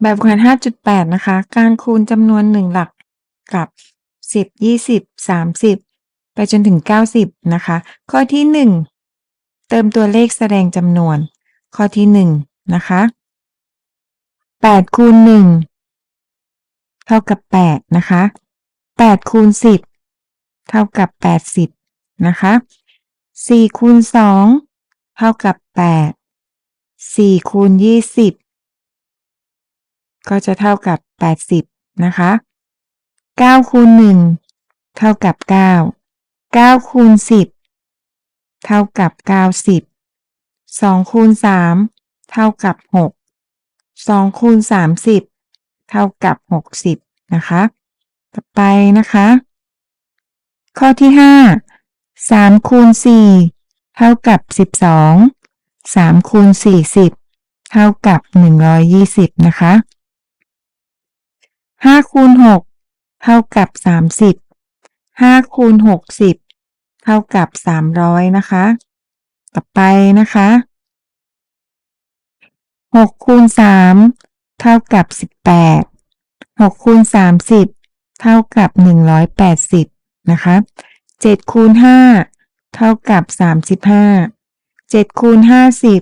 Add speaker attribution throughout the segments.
Speaker 1: แบบฝึกหัด5.8 นะคะ การคูณจำนวน 1 หลักกับ 10 20 30 ไปจนถึง 90 นะคะ ข้อที่ 1 เติมตัวเลขแสดงจำนวน ข้อที่ 1 นะคะ8คูณ1เท่ากับ 8 นะคะ8คูณ10 เท่ากับ 80 นะคะ4คูณ2เท่ากับ 8 4คูณ20 ก็จะเท่ากับ 80 นะคะ9คูณ1เท่ากับ 9 9คูณ10 เท่ากับ 90 2คูณ3เท่ากับ 6 2คูณ30 เท่ากับ 60 นะคะ ต่อไปนะคะ ข้อที่ 5 3คูณ4เท่ากับ 12 3คูณ40 เท่ากับ 120 นะคะ ห้าคูณหกเท่ากับสามสิบห้าคูณหกสิบเท่ากับสามร้อยนะคะ ต่อไปนะคะหกคูณสามเท่ากับสิบแปดหกคูณสามสิบเท่ากับหนึ่งร้อยแปดสิบนะคะเจ็ดคูณห้าเท่ากับสามสิบห้าเจ็ดคูณห้าสิบ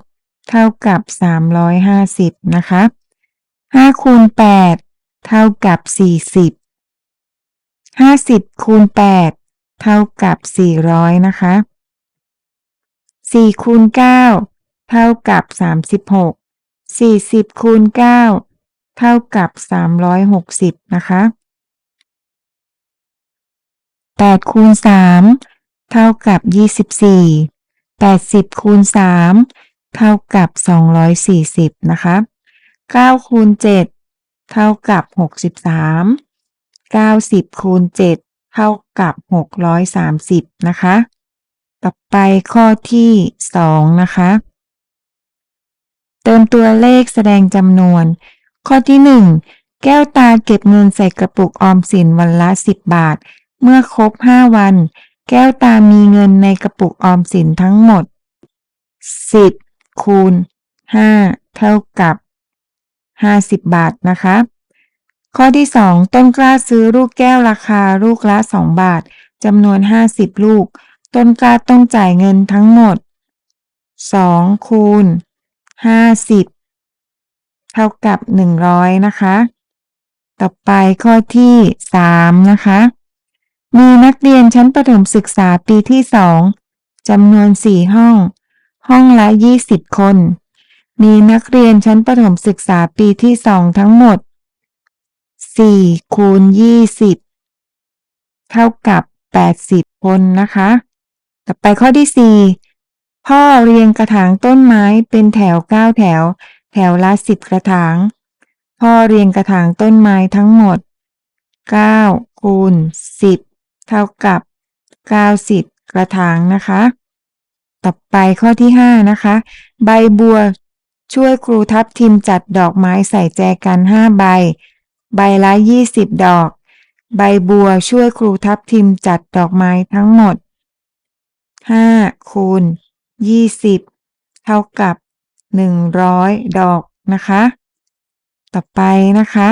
Speaker 1: เท่ากับสามร้อยห้าสิบนะคะห้าคูณแปด เท่ากับสี่สิบห้าสิบคูณแปดเท่ากับสี่ร้อยนะคะสี่คูณเก้าเท่ากับสามสิบหกสี่สิบคูณเก้าเท่ากับสามร้อยหกสิบนะคะแปดคูณสามเท่ากับยี่สิบสี่แปดสิบคูณสามเท่ากับสองร้อยสี่สิบนะคะเก้าคูณเจ็ด เท่ากับหกสิบสามเก้าสิบคูณเจ็ดเท่ากับหกร้อยสามสิบนะคะ ต่อไปข้อที่สองนะคะ เติมตัวเลขแสดงจำนวน ข้อที่หนึ่งแก้วตาเก็บเงินใส่กระปุกออมสินวันละสิบบาท เมื่อครบห้าวัน แก้วตามีเงินในกระปุกออมสินทั้งหมดสิบคูณห้าเท่ากับ ห้าสิบบาทนะคะ ข้อที่สองต้นกล้าซื้อลูกแก้วราคาลูกละสองบาทจำนวนห้าสิบลูก ต้นกล้าต้องจ่ายเงินทั้งหมดสองคูณห้าสิบเท่ากับหนึ่งร้อยนะคะ ต่อไปข้อที่สามนะคะ มีนักเรียนชั้นประถมศึกษาปีที่สองจำนวนสี่ห้อง ห้องละยี่สิบคน มีนักเรียนชั้นประถมศึกษาปีที่สองทั้งหมด 4 คูณ 20 เท่ากับ 80 คนนะคะ ต่อไปข้อที่ 4 พ่อเรียงกระถางต้นไม้เป็นแถว 9 แถว แถวละ 10 กระถาง พ่อเรียงกระถางต้นไม้ทั้งหมด 9 คูณ 10 เท่ากับ 90 กระถางนะคะ ต่อไปข้อที่ 5 นะคะ ใบบัว ช่วยครูทับทิมจัดดอกไม้ใส่แจกันห้าใบ ใบละยี่สิบดอก ใบบัวช่วยครูทับทิมจัดดอกไม้ทั้งหมดห้าคูณยี่สิบเท่ากับหนึ่งร้อยดอกนะคะ ต่อไปนะคะ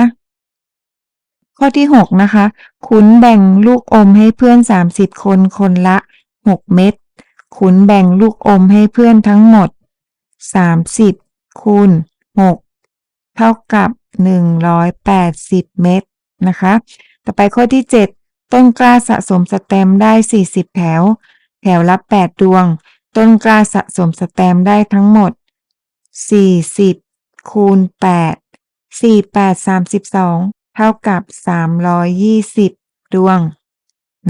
Speaker 1: ข้อที่หกนะคะ ขุนแบ่งลูกอมให้เพื่อนสามสิบคนคนละหกเม็ด ขุนแบ่งลูกอมให้เพื่อนทั้งหมดสามสิบ คูณ 6 เท่ากับ 180 เมตรนะคะ ต่อไปข้อที่ 7 ต้นกล้าสะสมสแตมได้ 40 แถว แถวละ8ดวง ต้นกล้าสะสมสแตมได้ทั้งหมด 40 คูณ 8 48 32 เท่ากับ 320 ดวง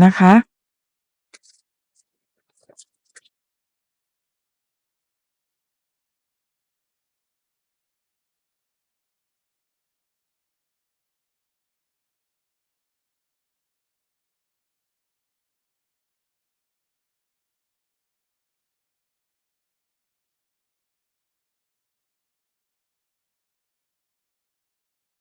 Speaker 1: นะคะ